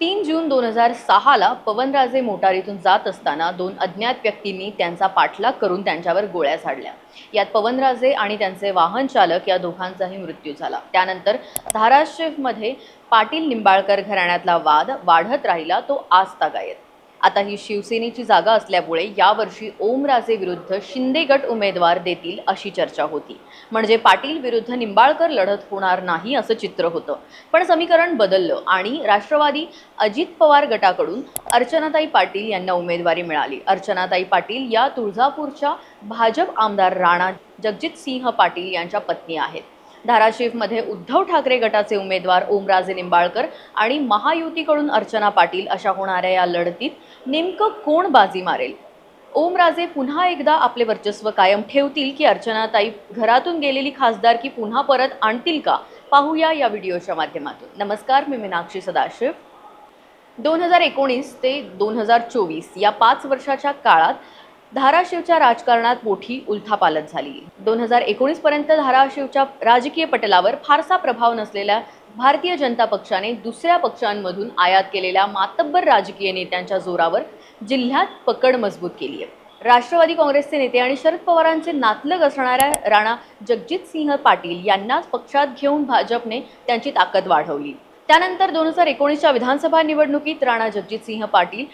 तीन जून दोन हजार सहाला पवनराजे मोटारीतून जात असताना दोन अज्ञात व्यक्तींनी त्यांचा पाठलाग करून त्यांच्यावर गोळ्या झाडल्या. यात पवनराजे आणि त्यांचे वाहन चालक या दोघांचाही मृत्यू झाला. त्यानंतर धाराशिवमध्ये पाटील निंबाळकर घराण्यातला वाद वाढत राहिला तो आज तागायत आता ही शिवसेनेची जागा असल्यामुळे यावर्षी ओमराजे विरुद्ध शिंदे गट उमेदवार देतील अशी चर्चा होती. म्हणजे पाटील विरुद्ध निंबाळकर लढत होणार नाही असं चित्र होतं. पण समीकरण बदललं आणि राष्ट्रवादी अजित पवार गटाकडून अर्चनाताई पाटील यांना उमेदवारी मिळाली. अर्चनाताई पाटील या तुळजापूरच्या भाजप आमदार राणा जगजित सिंह पाटील यांच्या पत्नी आहेत. धाराशिवमध्ये उद्धव ठाकरे गटाचे उमेदवार ओमराजे निंबाळकर आणि महायुतीकडून अर्चना पाटील अशा होणाऱ्या या लढतीत नेमकं कोण बाजी मारेल? ओमराजे पुन्हा एकदा आपले वर्चस्व कायम ठेवतील की अर्चनाताई घरातून गेलेली खासदार की पुन्हा परत आणतील का? पाहूया या व्हिडिओच्या माध्यमातून. नमस्कार मी मीनाक्षी सदाशिव. दोन हजार एकोणीस ते दोन हजार चोवीस या पाच वर्षाच्या काळात धाराशिवच्या राजकारणात मोठी उलथापालथ झाली. दोन हजार एकोणीसपर्यंत धाराशिवच्या राजकीय पटलावर फारसा प्रभाव नसलेल्या भारतीय जनता पक्षाने दुसऱ्या पक्षांमधून आयात केलेल्या मातब्बर राजकीय नेत्यांच्या जोरावर जिल्ह्यात पकड मजबूत केली आहे राष्ट्रवादी काँग्रेसचे नेते आणि शरद पवारांचे नातलग असणाऱ्या राणा जगजित सिंह पाटील यांनाच पक्षात घेऊन भाजपने त्यांची ताकद वाढवली. त्यानंतर दोन हजार एकोणीसच्या विधानसभा निवडणुकीत राणा जगजित सिंह पाटील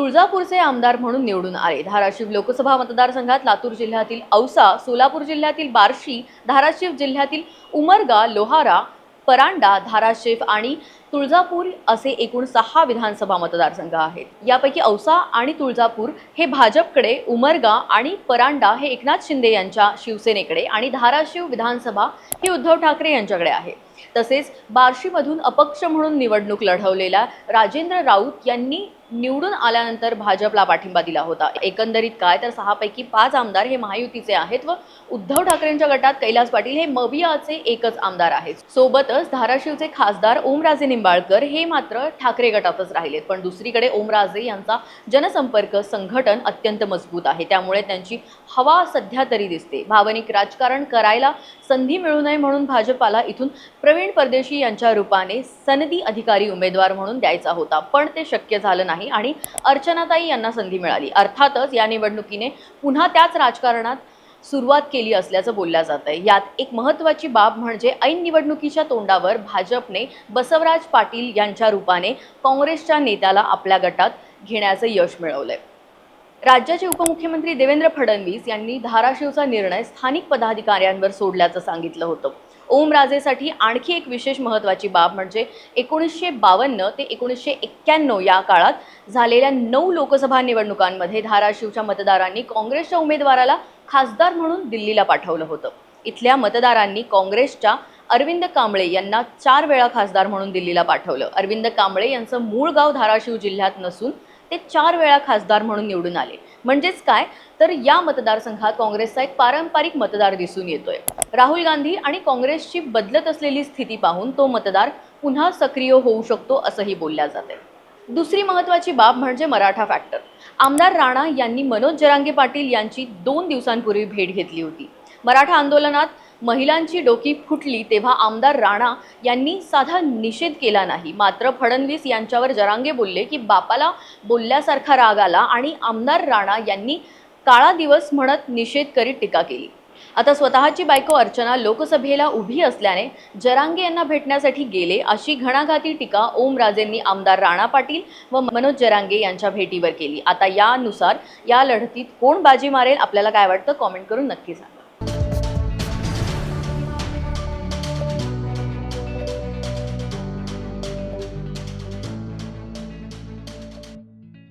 तुळजापूरचे आमदार म्हणून निवडून आले. धाराशिव लोकसभा मतदारसंघात लातूर जिल्ह्यातील औसा सोलापूर जिल्ह्यातील बार्शी धाराशिव जिल्ह्यातील उमरगा लोहारा परांडा धाराशिव आणि तुळजापूर असे एकूण सहा विधानसभा मतदारसंघ आहेत. यापैकी औसा आणि तुळजापूर हे भाजपकडे उमरगा आणि परांडा हे एकनाथ शिंदे यांच्या शिवसेनेकडे आणि धाराशिव विधानसभा ही उद्धव ठाकरे यांच्याकडे आहे. तसेच बार्शीमधून अपक्ष म्हणून निवडणूक लढवलेल्या राजेंद्र राऊत यांनी निवडून आल्यानंतर भाजपला पाठिंबा दिला होता. एकंदरीत काय तर सहापैकी पाच आमदार हे महायुतीचे आहेत व उद्धव ठाकरेंच्या गटात कैलास पाटील हे मवियाचे एकच आमदार आहेत. सोबतच धाराशिवचे खासदार ओमराजे निंबाळकर हे मात्र ठाकरे गटातच राहिलेत. पण दुसरीकडे ओमराजे यांचा जनसंपर्क संघटन अत्यंत मजबूत आहे. त्यामुळे त्यांची हवा सध्या तरी दिसते. भावनिक राजकारण करायला संधी मिळू नये म्हणून भाजपाला इथून प्रवीण परदेशी यांच्या रूपाने सनदी अधिकारी उमेदवार म्हणून द्यायचा होता. पण ते शक्य झालं नाही आणि अर्चनाताई यांना संधी मिळाली. अर्थातच या निवडणुकीने पुन्हा त्याच राजकारणात सुरुवात केली असल्याचं बोलल्या जात आहे. यात एक महत्त्वाची बाब म्हणजे ऐन निवडणुकीच्या तोंडावर भाजपने बसवराज पाटील यांच्या रूपाने काँग्रेसच्या नेत्याला आपल्या गटात घेण्याचं यश मिळवलंय. राज्याचे उपमुख्यमंत्री देवेंद्र फडणवीस यांनी धाराशिवचा निर्णय स्थानिक पदाधिकाऱ्यांवर सोडल्याचं सांगितलं होतं. ओमराजेसाठी आणखी एक विशेष महत्त्वाची बाब म्हणजे एकोणीसशे बावन्न ते एकोणीसशे एक्क्याण्णव या काळात झालेल्या नऊ लोकसभा निवडणुकांमध्ये धाराशिवच्या मतदारांनी काँग्रेसच्या उमेदवाराला खासदार म्हणून दिल्लीला पाठवलं होतं. इथल्या मतदारांनी काँग्रेसच्या अरविंद कांबळे यांना चार वेळा खासदार म्हणून दिल्लीला पाठवलं. अरविंद कांबळे यांचं मूळ गाव धाराशिव जिल्ह्यात नसून ते चार वेळा खासदार म्हणून निवडून आले. म्हणजेच काय? तर या मतदारसंघात काँग्रेसचा एक पारंपरिक मतदार दिसून येतोय. राहुल गांधी आणि काँग्रेसची बदलत असलेली स्थिती पाहून तो मतदार पुन्हा सक्रिय होऊ शकतो असंही बोलल्या जाते दुसरी महत्त्वाची बाब म्हणजे मराठा फॅक्टर आमदार राणा यांनी मनोज जरांगे पाटील यांची दोन दिवसांपूर्वी भेट घेतली होती. मराठा आंदोलनात महिलांची डोकी फुटली तेव्हा आमदार राणा यांनी साधा निषेध केला नाही. मात्र फडणवीस यांच्यावर जरांगे बोलले की बापाला बोलल्यासारखा राग आला आणि आमदार राणा यांनी काळा दिवस म्हणत निषेध करीत टीका केली. आता स्वतःची बायको अर्चना लोकसभेला उभी असल्याने जरांगे यांना भेटण्यासाठी गेले अशी घणाघाती टीका ओमराजेंनी आमदार राणा पाटील व मनोज जरांगे यांच्या भेटीवर केली. आता यानुसार या लढतीत कोण बाजी मारेल आपल्याला काय वाटतं? कॉमेंट करून नक्की सांगा.